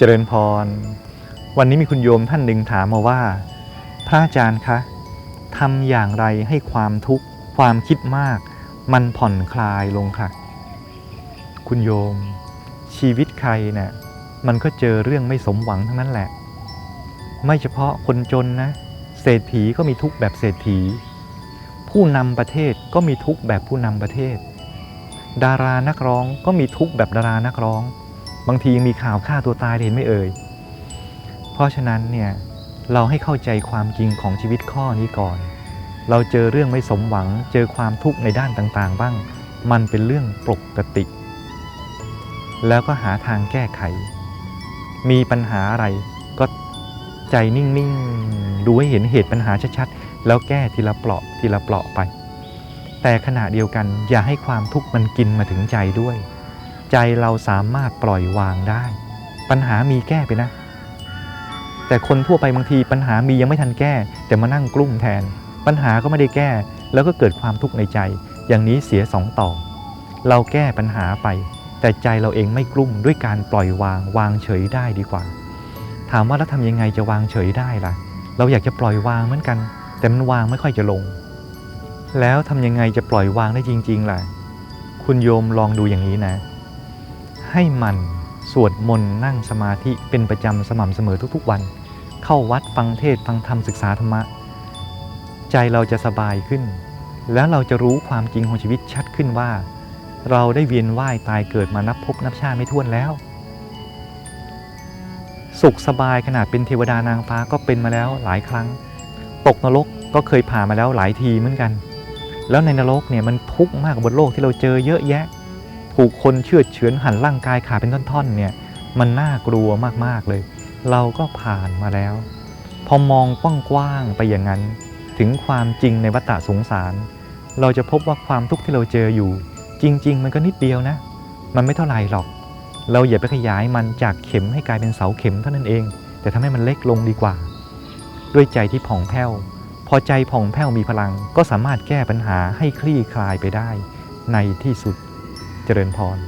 เจริญพร วันนี้มีคุณโยมท่านหนึ่งถามมาว่า พระอาจารย์คะทำอย่างไรให้ความทุกข์ความคิดมาก มันผ่อนคลายลงค่ะ คุณโยม ชีวิตใครเนะ่ยมันก็เจอเรื่องไม่สมหวังทั้งนั้นแหละ ไม่เฉพาะคนจนนะ เศรษฐีก็มีทุกข์แบบเศรษฐี ผู้นำประเทศก็มีทุกข์แบบผู้นำประเทศ ดารานักร้องก็มีทุกข์แบบดารานักร้อง บางทียังมีข่าวฆ่าตัวตายเห็นไม่เอ่ย เพราะฉะนั้นเนี่ยเราให้เข้าใจความจริงของชีวิตข้อนี้ก่อน เราเจอเรื่องไม่สมหวัง เจอความทุกข์ในด้านต่างๆ บ้าง มันเป็นเรื่องปกติ แล้วก็หาทางแก้ไข มีปัญหาอะไรก็ใจนิ่งๆ ดูให้เห็นเหตุปัญหาชัดๆ แล้วแก้ทีละเปราะทีละเปราะไป แต่ขณะเดียวกันอย่าให้ความทุกข์มันกินมาถึงใจด้วย ใจเราสามารถปล่อยวางได้ ปัญหามีแก้ไปนะ แต่คนทั่วไปบางทีปัญหามียังไม่ทันแก้ แต่มานั่งกลุ้มแทน ปัญหาก็ไม่ได้แก้ แล้วก็เกิดความทุกข์ในใจ อย่างนี้เสียสองต่อ เราแก้ปัญหาไป แต่ใจเราเองไม่กลุ้มด้วยการปล่อยวางวางเฉยได้ดีกว่า ถามว่าแล้วทำยังไงจะวางเฉยได้ล่ะ เราอยากจะปล่อยวางเหมือนกัน แต่มันวางไม่ค่อยจะลง แล้วทำยังไงจะปล่อยวางได้จริง ๆ ล่ะ คุณโยมลองดูอย่างนี้นะ ให้มันสวดมนต์นั่งสมาธิเป็นประจำสม่ำเสมอทุกๆวัน เข้าวัดฟังเทศฟังธรรมศึกษาธรรมะ ใจเราจะสบายขึ้น แล้วเราจะรู้ความจริงของชีวิตชัดขึ้นว่า เราได้เวียนว่ายตายเกิดมานับพบนับชาติไม่ถ้วนแล้ว สุขสบายขนาดเป็นเทวดานางฟ้าก็เป็นมาแล้วหลายครั้ง ตกนรกก็เคยผ่านมาแล้วหลายทีเหมือนกัน แล้วในนรกเนี่ยมันทุกข์มากกว่าบนโลกที่เราเจอเยอะแยะ ถูกคนเชือเฉือนหั่นร่างกายขาเป็นท่อนๆเนี่ยมันน่ากลัวมากๆเลย เราก็ผ่านมาแล้ว พอมองกว้างๆไปอย่างนั้น ถึงความจริงในวัฏสงสาร เราจะพบว่าความทุกข์ที่เราเจออยู่ จริง ๆ มันก็นิดเดียวนะ มันไม่เท่าไหร่หรอก เราอย่าไปขยายมันจากเข็มให้กลายเป็นเสาเข็มเท่านั้นเอง แต่ทำให้มันเล็กลงดีกว่า ด้วยใจที่ผ่องแผ้วพอใจผ่องแผ้วมีพลังก็สามารถแก้ปัญหาให้คลี่คลายไปได้ในที่สุด เจริญพร